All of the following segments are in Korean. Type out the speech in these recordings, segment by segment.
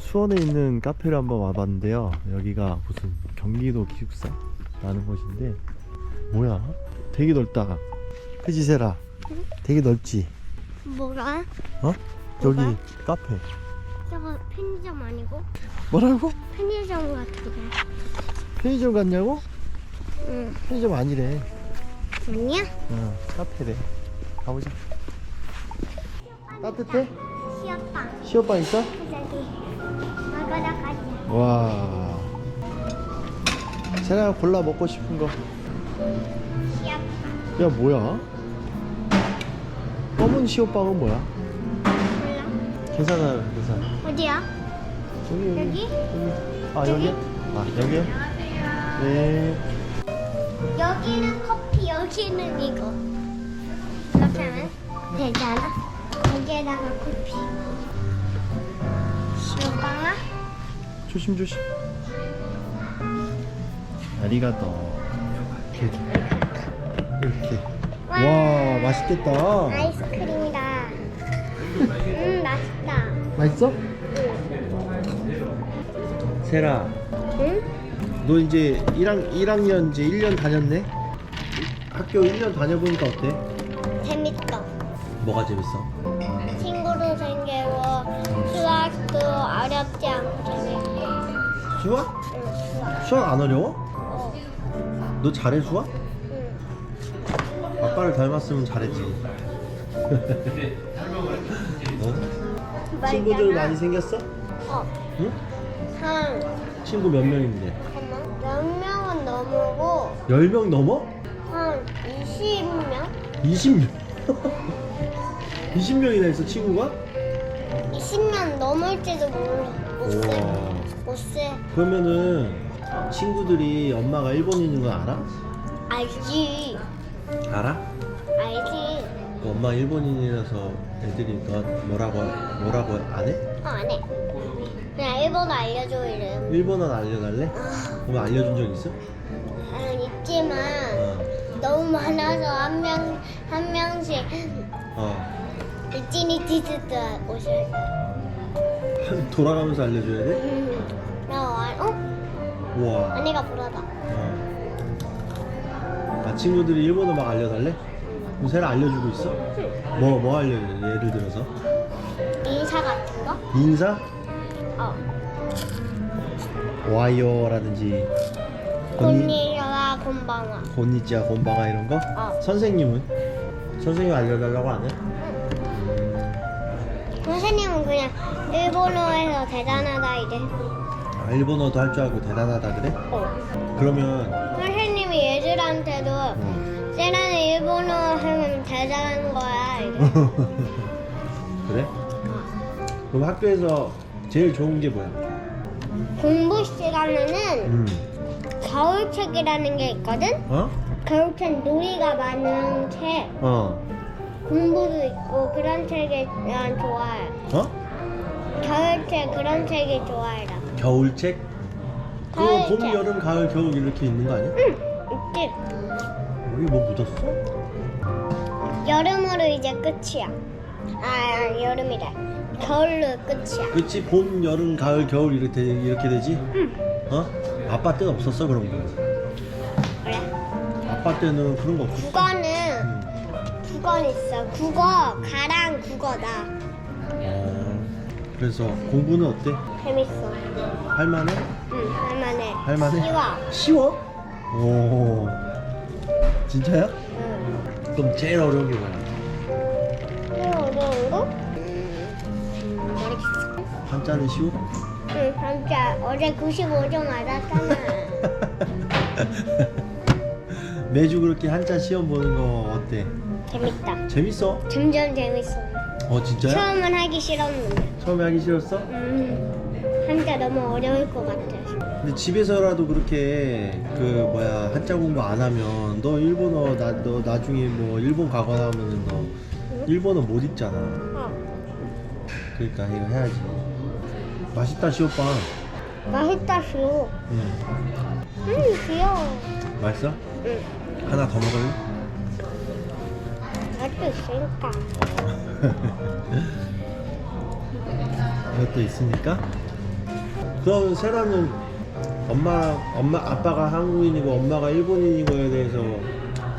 수원에 있는 카페를 한번 와봤는데요. 여기가 무슨 경기도 기숙사라는 곳인데 뭐야? 되게 넓다. 그지 세라? 되게 넓지? 뭐라? 어? 여기 뭐가? 카페. 저거 편의점 아니고? 뭐라고? 편의점 같은데. 편의점 갔냐고? 응. 편의점 아니래. 아니야? 어, 카페래. 가보자. 따뜻해? 시어빵. 시어빵 있어? 저기. 와. 세라가 골라 먹고 싶은 거. 시어빵. 야 뭐야? 검은 시오빵은 뭐야? 몰라. 괜찮아 괜찮아 어디야? 여기 여기? 여기 아 여기? 아 여기요? 네 여기는 커피, 여기는 이거. 이렇게 하면 되잖아. 여기에다가 커피. 시어빵아? 조심 조심 아리가또 이렇게 이렇게 와 맛있겠다 아이스크림이다. 음, 맛있다. 맛있어? 세라 응? 너 이제 1학, 1학년 이제 1년 다녔네? 학교 1년 다녀보니까 어때? 재밌다. 뭐가 재밌어? 친구도 생기고 수학도 어렵지 않고. 수학? 응, 수학. 안 어려워? 어, 너 잘해 수학? 응. 아빠를 닮았으면 잘했지 어? 친구들 많이 생겼어? 어, 응? 한 친구 몇 명인데? 잠깐만. 몇 명은 넘어고 10명 넘어? 한 20명? 20명 20명이나 있어 친구가? 20명 넘을지도 몰라. 못 세. 우와 못 세. 그러면은 친구들이 엄마가 일본인인 거 알아? 알지. 알아? 알지. 그 엄마 일본인이라서 애들이 너 뭐라고 뭐라고 안 해? 어, 안 해. 그냥 일본어 알려줘 이름. 일본어 알려달래? 아, 그럼 알려준 적 있어? 아, 있지만 어. 너무 많아서 한 명, 한 명씩 어. 이찌니티즈도 오셔야 돼. 돌아가면서 알려줘야 돼? 음, 나 와, 어? 우와. 언니가 불러다. 어. 아 친구들이 일본어 막 알려달래? 그럼 새를 알려주고 있어? 뭐 뭐 알려줘? 예를 들어서 인사 같은 거? 인사? 어. 와이어라든지 곤니와 곤방아. 곤니찌야 곤방아 이런 거? 어. 선생님은? 선생님 알려달라고 안 해? 선생님은 그냥 일본어에서 대단하다 이래. 아, 일본어도 할 줄 알고 대단하다 그래? 어. 그러면 선생님이 얘들한테도 어. 쟤는 일본어 하면 대단한 거야 이래. 그래? 어. 그럼 학교에서 제일 좋은 게 뭐야? 공부 시간에는 음. 겨울책이라는 게 있거든? 어? 겨울책 놀이가 많은 책, 어. 공부도 있고 그런 책이 난 좋아해. 어? 겨울책 그런 책이 좋아해 나. 겨울책? 그거 봄, 겨울책. 여름, 가을, 겨울 이렇게 있는 거 아니야? 응, 있지. 여기 뭐 묻었어? 여름으로 이제 끝이야. 아, 여름이래. 겨울로 끝이야. 그치 봄, 여름, 가을, 겨울 이렇게, 되- 이렇게 되지? 응. 어? 아빠 때는 없었어 그런 거 그래. 아빠 때는 그런 거 없었어 국어는 음. 국어는 있어. 국어 가랑 국어다. 어. 그래서 공부는 어때? 재밌어. 할만해? 응, 할만해. 할만해? 쉬워. 쉬워? 오 진짜야? 응. 그럼 제일 어려운 게 뭐야? 또 어려운 거? 음, 모르겠어. 한자는 쉬워? 응, 진짜 어제 95점 맞았잖아. 매주 그렇게 한자 시험 보는 거 어때? 재밌다. 재밌어? 점점 재밌어. 어 진짜야? 처음은 하기 싫었는데. 처음에 하기 싫었어? 음, 한자 너무 어려울 것 같아. 근데 집에서라도 그렇게 그 뭐야 한자 공부 안 하면 너 일본어 나 너 나중에 뭐 일본 가거나 하면은 너 일본어 못 읽잖아. 어. 그러니까 이거 해야지. 맛있다 시오빠. 맛있다, 쉬워. 응. 음, 귀여워. 맛있어? 응. 하나 더 먹을래? 맛도 있으니까. 이것도 있으니까 그럼 세라는 엄마 엄마 아빠가 한국인이고 엄마가 일본인인 거에 대해서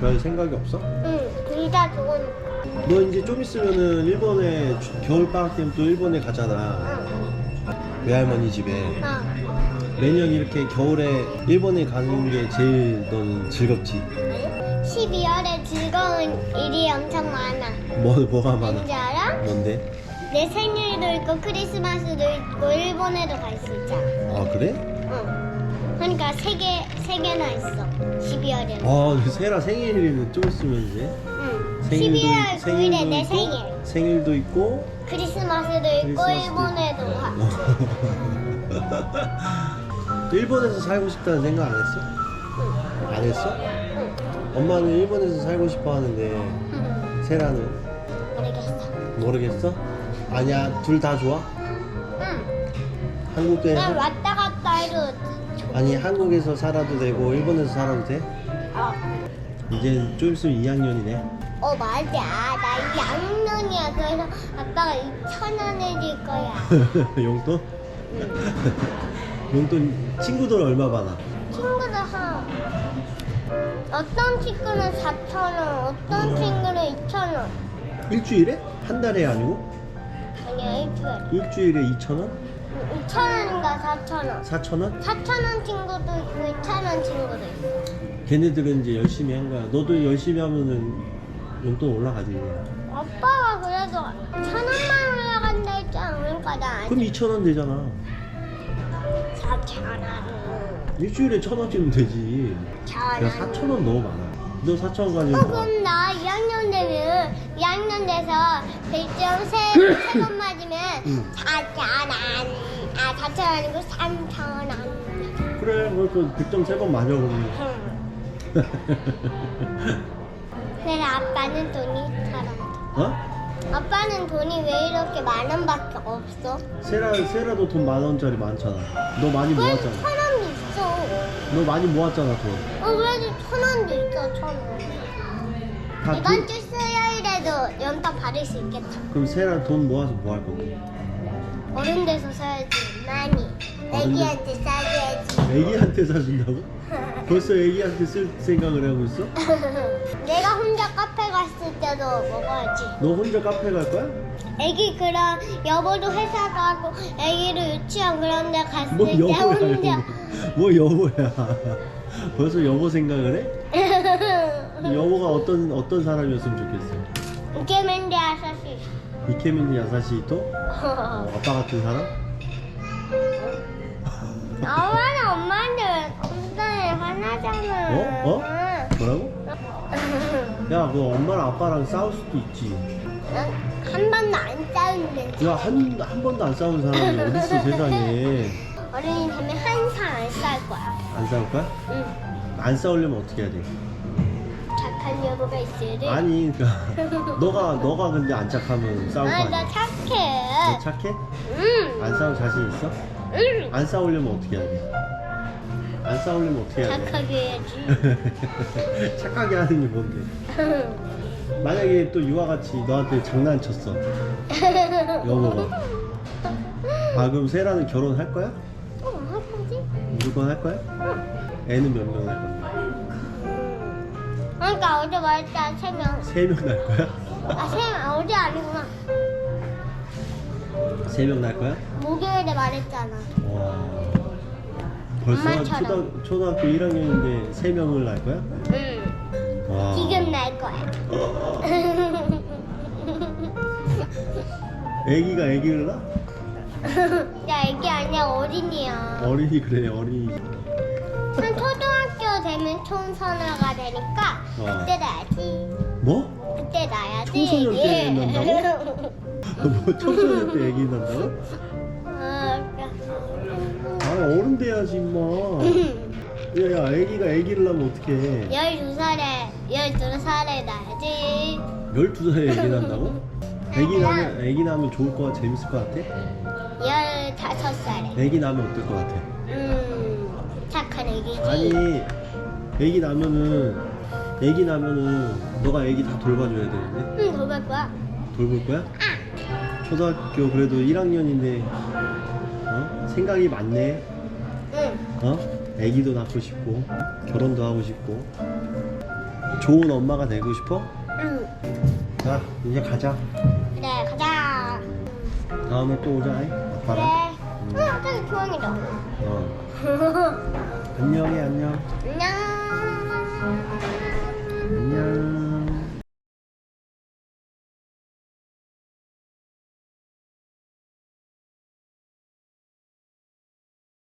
별 생각이 없어? 응, 둘다 좋으니까. 너 이제 좀 있으면은 일본에 주- 겨울 방학 때면 또 일본에 가잖아. 응. 외할머니 집에. 어. 매년 이렇게 겨울에 일본에 가는 게 제일 너는 즐겁지. 12월에 즐거운 일이 엄청 많아. 뭐 뭐가 많아? 뭔지 알아? 뭔데? 내 생일도 있고 크리스마스도 있고 일본에도 갈 수 있잖아. 아 그래? 응. 그러니까 세 개, 세 개나 있어. 12월에는. 아 세라 생일이면 좀 있으면 이제 응. 생일도 12월 9일에 내 있고, 생일. 생일도 있고 크리스마스도 있고 크리스마스도 일본에도. 가. 또 일본에서 살고 싶다는 생각 안 했어? 응. 안 했어? 응. 엄마는 일본에서 살고 싶어 하는데 응. 세라는 모르겠어. 모르겠어? 아니야 둘 다 좋아? 응. 한국에 난 왔다 갔다 해도 좋- 아니 한국에서 살아도 되고 일본에서 살아도 돼? 어. 이제 좀 있으면 2학년이네 어 맞아. 나 양년이야. 그래서 아빠가 2천 원 해줄 거야. 용돈? 용돈 친구들 얼마 받아? 어떤 친구는 4천 원, 어떤 친구는 2천 원. 일주일에? 한 달에 아니고? 아니야 일주일에. 일주일에 2,000원? 2천 원인가 4천 원. 4,000원? 4천 원 친구도 있고 2천 원 친구도 있어. 걔네들은 이제 열심히 한 거야 너도 열심히 하면은 용돈 올라가지 아빠가 그래도 천 원만 올라간다 했잖아. 그러니까 나 그럼 2,000원 되잖아 4천 원. 일주일에 1,000원 주면 되지 천야 원. 4,000원 너무 많아 너 4,000원 가지고 어, 뭐 그럼 나 2학년 되면 2학년 돼서 백점 세번 맞으면 응. 4천 원. 아 4천 원이고 3천 원. 그래 그래서 100점 3번 맞아 그러면 그래서 아빠는 돈이 사람. 어? 아빠는 돈이 왜 이렇게 만 원밖에 없어? 세라, 세라도 돈 만 원짜리 많잖아 너 많이 모았잖아 천. 너 많이 모았잖아 돈 어 그래도 천 원도 있어 천 원. 다 이번 돈- 주 수요일에도 연타 받을 수 있겠다. 그럼 세라 돈 모아서 뭐 할 건데? 어른 돼서 사야지 많이. 애기한테 사줘야지. 애기한테 사준다고? 벌써 애기한테 쓸 생각을 하고 있어? 내가 혼자 카페 갔을 때도 먹어야지. 너 혼자 카페 갈 거야? 애기 그럼 여보도 회사 가고 애기를 유치원 그런 데 갔을 뭐 때 여보야 혼자 여보. 뭐 여보야 벌써 여보 생각을 해? 여보가 어떤 어떤 사람이었으면 좋겠어? 이케맨데 아사시 이케민이 야사시토? 어, 아빠 같은 사람? 엄마는 엄마한테 엄청나게 화나잖아 어? 어? 뭐라고? 야, 너 엄마랑 아빠랑 싸울 수도 있지. 한 번도 안 싸우는데 야, 한, 한 번도 안 싸운 사람이 어딨어, 세상에. 어른이 되면 항상 안 싸울 거야 안 싸울 거야? 응 안 싸우려면 어떻게 해야 돼? 착한 여보가 있으래 아니, 그니까. 너가, 너가 근데 안 착하면 싸울 거 아, 나? 착해 너 착해? 응 안 싸울 자신 있어? 응. 안 싸우려면 어떻게 해야 돼? 안 싸우려면 어떻게 해야 돼? 착하게 해야지 착하게 하는 게 뭔데? 만약에 또 유아같이 너한테 장난쳤어. 여보가. 아, 그럼 세라는 결혼할 거야? 어, 할 거지? 무조건 할 거야? 애는 몇명날 거야? 그러니까 어제 말했잖아 세 명. 세 명 날 거야? 아 세 명 어제 아니구나. 세 명 날 거야? 목요일에 말했잖아. 와. 벌써 엄마처럼. 초등, 초등학교 1학년인데 세 명을 날 거야? 응. 와. 지금 날 거야. 애기가 애기를 낳아? 야 애기 아니야 어린이야. 어린이 그래 어린이. 한 초등학교 되면 총선화가 되니까 어. 그때 나야지. 뭐? 그때 나야지. 청소년 때 낳는다고? 뭐 청소년 때 애기 낳는다고? 어, 아 어른 돼야지 임마. 야야 애기가 애기를 낳으면 어떡해. 12살에 12살에 나야지. 12살에 애기 낳는다고? 애기 낳으면 애기 낳으면 좋을 것 같아? 재밌을 것 같아? 15살에. 애기 낳으면 어떨 것 같아? 음, 착한 애기지. 아니 애기 낳으면은 애기 낳으면은 너가 애기 다 돌봐줘야 되는데 응, 돌볼 거야. 돌볼 거야? 아, 초등학교 그래도 1학년인데 어? 생각이 많네. 응. 어? 아기도 낳고 싶고 결혼도 하고 싶고 좋은 엄마가 되고 싶어? 응. 자 이제 가자. 그래, 가자. 다음에 또 오자. 이. 그래. 아빠랑. 응, 저기 주황이다. 어. 안녕해 안녕. 안녕. 안녕.